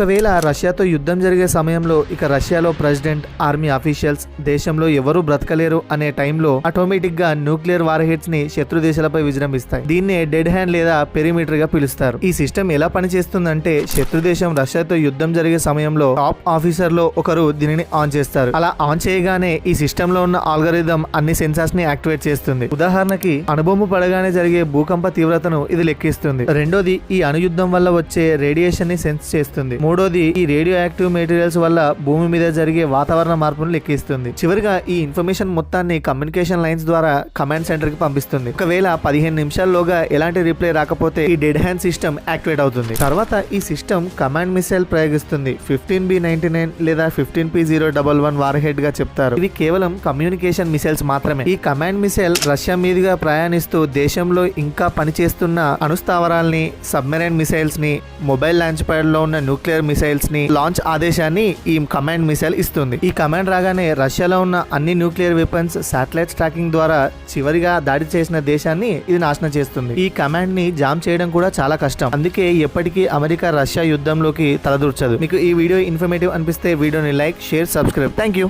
ఒకవేళ రష్యాతో యుద్ధం జరిగే సమయంలో ఇక రష్యాలో ప్రెసిడెంట్ ఆర్మీ అఫీషియల్స్ దేశంలో ఎవరూ బ్రతకలేరు అనే టైంలో ఆటోమేటిక్గా న్యూక్లియర్ వార్ హెడ్స్ని శత్రు దేశాలపై విజృంభిస్తాయి. దీన్నే డెడ్ హ్యాండ్ లేదా పెరిమీటర్గా పిలుస్తారు. ఈ సిస్టమ్ ఎలా పనిచేస్తుందంటే శత్రు దేశం రష్యాతో యుద్ధం జరిగే సమయంలో టాప్ ఆఫీసర్లో ఒకరు దీనిని ఆన్ చేస్తారు. అలా ఆన్ చేయగానే ఈ సిస్టమ్లో ఉన్న ఆల్గరిథం అన్ని సెన్సార్స్ని యాక్టివేట్ చేస్తుంది. ఉదాహరణకి అణుబొమ్మ పడగానే జరిగే భూకంప తీవ్రతను ఇది లెక్కిస్తుంది. రెండోది ఈ అణుయుద్ధం వల్ల వచ్చే రేడియేషన్ని సెన్స్ చేస్తుంది. మూడోది ఈ రేడియో యాక్టివ్ మెటీరియల్స్ వల్ల భూమి మీద జరిగే వాతావరణ మార్పును లెక్కిస్తుంది. చివరిగా ఈ ఇన్ఫర్మేషన్ మొత్తాన్ని కమ్యూనికేషన్ లైన్స్ ద్వారా కమాండ్ సెంటర్కి పంపిస్తుంది. ఒకవేళ పదిహేను నిమిషాల్లోగా ఎలాంటి రిప్లై రాకపోతే ఈ డెడ్ హ్యాండ్ సిస్టమ్ యాక్టివేట్ అవుతుంది. తర్వాత ఈ సిస్టమ్ కమాండ్ మిసైల్ ప్రయోగిస్తుంది. ఫిఫ్టీన్ బి నైన్టీ నైన్ లేదా fifteen P zero double one war హెడ్గా చెప్తారు. ఇవి కేవలం కమ్యూనికేషన్ మిసైల్స్ మాత్రమే. ఈ కమాండ్ మిసైల్ రష్యా మీదుగా ప్రయాణిస్తూ దేశంలో ఇంకా పనిచేస్తున్న అణుస్థావరాల్ని సబ్మెరైన్ మిసైల్స్ని మొబైల్ లాంచ్ ప్యాడ్లో ఉన్న న్యూక్లియర్ మిసైల్స్ని లాంచ్ ఆదేశాన్ని ఈ కమాండ్ మిసైల్ ఇస్తుంది. ఈ కమాండ్ రాగానే రష్యాలో ఉన్న అన్ని న్యూక్లియర్ వెపన్స్ సాటిలైట్ ట్రాకింగ్ ద్వారా చివరిగా దాడి చేసిన దేశాన్ని ఇది నాశనం చేస్తుంది. ఈ కమాండ్ని జామ్ చేయడం కూడా చాలా కష్టం. అందుకే ఎప్పటికీ అమెరికా రష్యా యుద్ధంలోకి తలదూర్చదు. మీకు ఈ వీడియో ఇన్ఫర్మేటివ్ అనిపిస్తే వీడియోని like share subscribe. Thank you